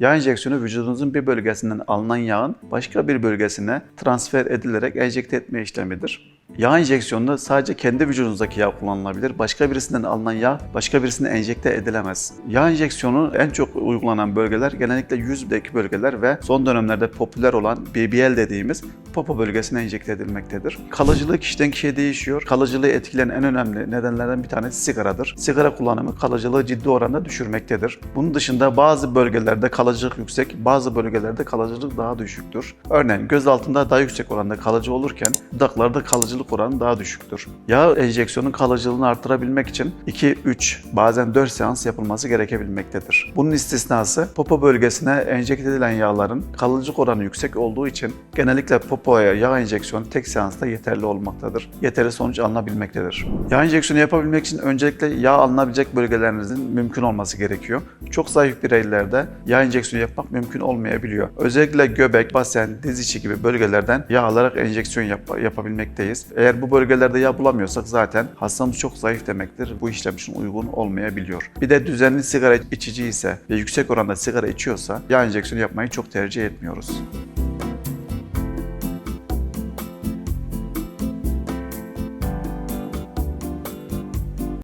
Yağ enjeksiyonu vücudunuzun bir bölgesinden alınan yağın başka bir bölgesine transfer edilerek enjekte etme işlemidir. Yağ enjeksiyonunda sadece kendi vücudunuzdaki yağ kullanılabilir. Başka birisinden alınan yağ başka birisine enjekte edilemez. Yağ enjeksiyonu en çok uygulanan bölgeler genellikle yüzdeki bölgeler ve son dönemlerde popüler olan BBL dediğimiz popo bölgesine enjekte edilmektedir. Kalıcılığı kişiden kişiye değişiyor. Kalıcılığı etkileyen en önemli nedenlerden bir tanesi sigaradır. Sigara kullanımı kalıcılığı ciddi oranda düşürmektedir. Bunun dışında bazı bölgelerde kalıcılık yüksek, bazı bölgelerde kalıcılık daha düşüktür. Örneğin göz altında daha yüksek oranda kalıcı olurken dudaklarda kalıcılık oranı daha düşüktür. Yağ enjeksiyonun kalıcılığını artırabilmek için 2, 3, bazen 4 seans yapılması gerekebilmektedir. Bunun istisnası popo bölgesine enjekte edilen yağların kalıcılık oranı yüksek olduğu için genellikle popoya yağ enjeksiyonu tek seansta yeterli olmaktadır. Yeterli sonuç alınabilmektedir. Yağ enjeksiyonu yapabilmek için öncelikle yağ alınabilecek bölgelerinizin mümkün olması gerekiyor. Çok zayıf bireylerde yağ enjeksiyonu yapmak mümkün olmayabiliyor. Özellikle göbek, basen, diz içi gibi bölgelerden yağ alarak enjeksiyon yap- yapabilmekteyiz. Eğer bu bölgelerde yağ bulamıyorsak zaten hastamız çok zayıf demektir. Bu işlem için uygun olmayabiliyor. Bir de düzenli sigara içici ise ve yüksek oranda sigara içiyorsa yağ enjeksiyonu yapmayı çok tercih etmiyoruz.